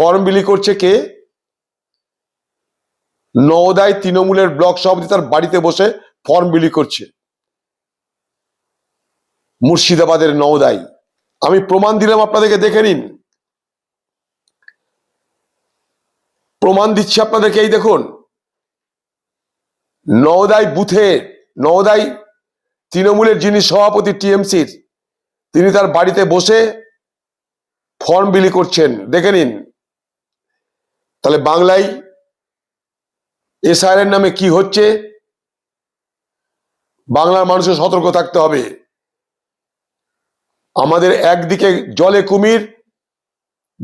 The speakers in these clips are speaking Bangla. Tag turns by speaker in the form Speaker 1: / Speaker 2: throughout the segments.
Speaker 1: ফর্ম বিলি করছে কে? নওদায় তৃণমূলের ব্লক সভাপতি তার বাড়িতে বসে ফর্ম বিলি করছে। মুর্শিদাবাদের নওদায়। আমি প্রমাণ দিলাম, আপনাদেরকে দেখে নিন। প্রমাণ দিচ্ছি আপনাদেরকে, এই দেখুন। নওদায় বুথে, নওদায় তৃণমূলের যিনি সভাপতি টিএমসির, তিনি তার বাড়িতে বসে ফর্ম বিলি করছেন। দেখে নিন। তাহলে বাংলায় এসআইআর নামে কি হচ্ছে? বাংলার মানুষের সতর্ক থাকতে হবে। আমাদের একদিকে জলে কুমির,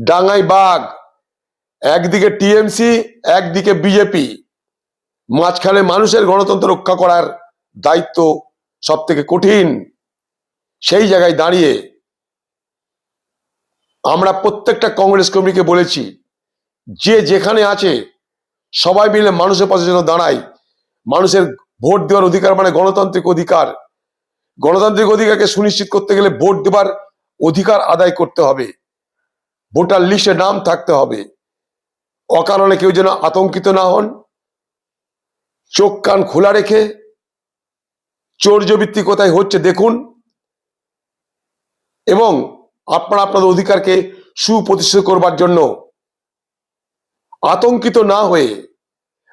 Speaker 1: ডাঙায় বাঘ, একদিকে টিএমসি, একদিকে বিজেপি। মাঝখানে মানুষের গণতন্ত্র রক্ষা করার দায়িত্ব সব থেকে কঠিন। সেই জায়গায় দাঁড়িয়ে আমরা প্রত্যেকটা কংগ্রেস কর্মীকে বলেছি যে যেখানে আছে, সবাই মিলে মানুষের পাশে যেন দাঁড়ায়। মানুষের ভোট দেওয়ার অধিকার মানে গণতান্ত্রিক অধিকার। গণতান্ত্রিক অধিকারকে সুনিশ্চিত করতে গেলে ভোট দেবার অধিকার আদায় করতে হবে। ভোটার লিস্টে নাম থাকতে হবে। অকারণে কেউ যেন আতঙ্কিত না হন। চোখ কান খোলা রেখে চৌর্যবৃত্তি কোথায় হচ্ছে দেখুন। এবং আপনারা আপনাদের অধিকারকে সুপ্রতিষ্ঠিত করবার জন্য আতঙ্কিত না হয়ে,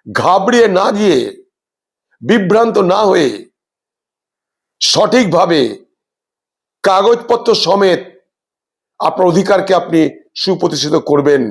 Speaker 1: ঘাবড়িয়ে না গিয়ে, বিভ্রান্ত না হয়ে, সঠিকভাবে কাগজপত্র সমেত আপনার অধিকারকে আপনি সুপ্রতিষ্ঠিত করবেন।